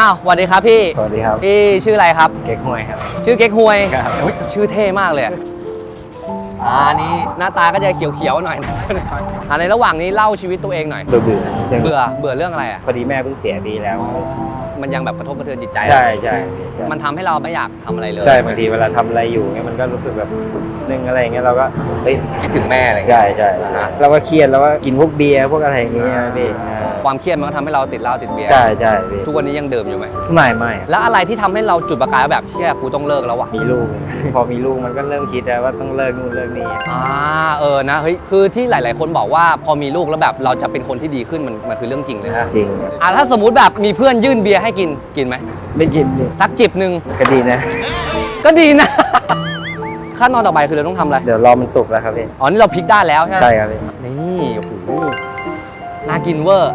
อ้าวสวัสดีครับพี่ สวัสดีครับ พี่ชื่ออะไรครับ เก๊กฮวยครับ ชื่อเก๊กฮวยครับเฮ้ยชื่อเท่มากเลยอะ อ่านี่หน้าตาก็จะเขียวๆหน่อยอ่าในระหว่างนี้เล่าชีวิตตัวเองหน่อย เบื่อเบื่อใช่ไหมเบื่อเบื่อเรื่องอะไรอะพอดีแม่เพิ่งเสียปีแล้ว มันยังแบบกระทบกระเทือนจิตใจใช่ใช่ใช่มันทำให้เราไม่อยากทำอะไรเลยใช่บางทีเวลาทำอะไรอยู่เงี้ยมันก็รู้สึกแบบนึงอะไรเงี้ยเราก็เฮ้ยคิดถึงแม่อะไรอย่างเงี้ใช่ยใช่นะฮะ เราก็เครียดแล้วก็กินพวกเบียร์พวกอะไรอย่างเงี้ยพี่อ่าความเครียดมันก็ทำให้เราติดเหล้าติดเบียร์ใช่ใช่พี่ทุกวันนี้ยังดื่มอยู่ไหมไม่ไม่แล้วอะไรที่ทำให้เราจุดประกายว่าแบบเชี่ยกูต้องเลิกแล้ววะมีลูก พอมีลูกมันก็เริ่มคิดแล้วว่าต้องเลิกนู่นเลิกนี่อ่าเออนะเฮ้ยคือที่หลาย ๆ คนบอกว่าพอมีลูกแล้วแบบเราจะเป็นคนที่ดีขึ้นมันมันคือเรื่องจริงเลยนะจริงอะถ้าสมมุติแบบมีเพื่อนยื่นเบียร์ให้กินกินไหมไม่กินดิสักจิบหนึ่งก็ดีนะ ก็ดีนะ ขั้นตอนต่อไปคือเราต้องทำอะไรเดี๋ยวรอมันสุกแล้วครับพี่ อ๋อนี่เราพลิกด้านแล้วใช่ไหม ใช่ครับพี่ นี่โอ้โหน่ากินเวอร์